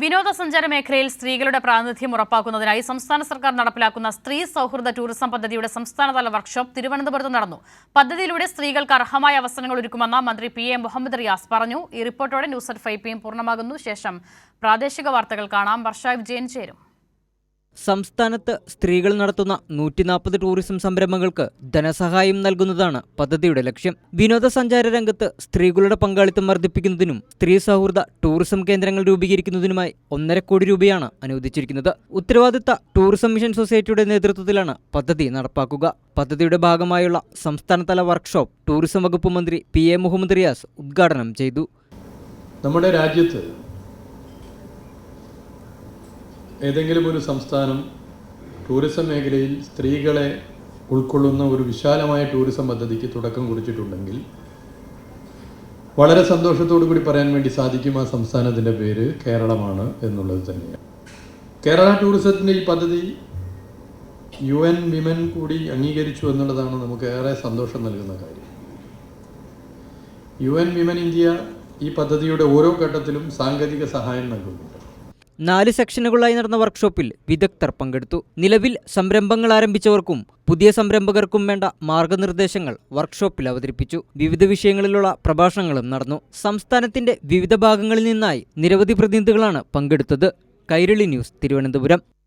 വിനോദസഞ്ചാര മേഖലയിൽ സ്ത്രീകളുടെ പ്രാതിനിധ്യം ഉറപ്പാക്കുന്നതിനായി സംസ്ഥാന സർക്കാർ നടപ്പിലാക്കുന്ന സ്ത്രീ സൗഹൃദ ടൂറിസം പദ്ധതിയുടെ സംസ്ഥാനതല വർക്ക്ഷോപ്പ് തിരുവനന്തപുരത്ത് നടന്നു. പദ്ധതിയിലൂടെ സ്ത്രീകൾക്ക് അർഹമായ അവസരങ്ങൾ ഒരുക്കുമെന്ന് മന്ത്രി പി എ മുഹമ്മദ് റിയാസ് പറഞ്ഞു. ഈ റിപ്പോർട്ടോടെ news at five P M പൂർണമാകുന്നു. ശേഷം പ്രാദേശിക വാർത്തകൾ കാണാം. വർഷ വിജയൻ ചേരും. സംസ്ഥാനത്ത് സ്ത്രീകൾ നടത്തുന്ന നൂറ്റി നാൽപ്പത് ടൂറിസം സംരംഭങ്ങൾക്ക് ധനസഹായം നൽകുന്നതാണ് പദ്ധതിയുടെ ലക്ഷ്യം. വിനോദസഞ്ചാര രംഗത്ത് സ്ത്രീകളുടെ പങ്കാളിത്തം വർദ്ധിപ്പിക്കുന്നതിനും സ്ത്രീ സൗഹൃദ ടൂറിസം കേന്ദ്രങ്ങൾ രൂപീകരിക്കുന്നതിനുമായി ഒന്നര കോടി രൂപയാണ് അനുവദിച്ചിരിക്കുന്നത്. ഉത്തരവാദിത്ത ടൂറിസം മിഷൻ സൊസൈറ്റിയുടെ നേതൃത്വത്തിലാണ് പദ്ധതി നടപ്പാക്കുക. പദ്ധതിയുടെ ഭാഗമായുള്ള സംസ്ഥാനതല വർക്ക്ഷോപ്പ് ടൂറിസം വകുപ്പ് മന്ത്രി പി എ മുഹമ്മദ് റിയാസ് ഉദ്ഘാടനം ചെയ്തു. നമ്മുടെ രാജ്യത്ത് ഏതെങ്കിലും ഒരു സംസ്ഥാനം ടൂറിസം മേഖലയിൽ സ്ത്രീകളെ ഉൾക്കൊള്ളുന്ന ഒരു വിശാലമായ ടൂറിസം പദ്ധതിക്ക് തുടക്കം കുറിച്ചിട്ടുണ്ടെങ്കിൽ വളരെ സന്തോഷത്തോടു കൂടി പറയാൻ വേണ്ടി സാധിക്കും ആ സംസ്ഥാനത്തിന്റെ പേര് കേരളമാണ് എന്നുള്ളത് തന്നെയാണ്. കേരള ടൂറിസത്തിന്റെ ഈ പദ്ധതി യു എൻ വിമൻ കൂടി അംഗീകരിച്ചു എന്നുള്ളതാണ് നമുക്ക് ഏറെ സന്തോഷം നൽകുന്ന കാര്യം. യു എൻ വിമൻ ഇന്ത്യ ഈ പദ്ധതിയുടെ ഓരോ ഘട്ടത്തിലും സാങ്കേതിക സഹായം നൽകുന്നുണ്ട്. നാല് സെക്ഷനുകളായി നടന്ന വർക്ക്ഷോപ്പിൽ വിദഗ്ധർ പങ്കെടുത്തു. നിലവിൽ സംരംഭങ്ങൾ ആരംഭിച്ചവർക്കും പുതിയ സംരംഭകർക്കും വേണ്ട മാർഗനിർദ്ദേശങ്ങൾ വർക്ക്ഷോപ്പിൽ അവതരിപ്പിച്ചു. വിവിധ വിഷയങ്ങളിലുള്ള പ്രഭാഷണങ്ങളും നടന്നു. സംസ്ഥാനത്തിന്റെ വിവിധ ഭാഗങ്ങളിൽ നിന്നായി നിരവധി പ്രതിനിധികളാണ് പങ്കെടുത്തത്. കൈരളി ന്യൂസ് തിരുവനന്തപുരം.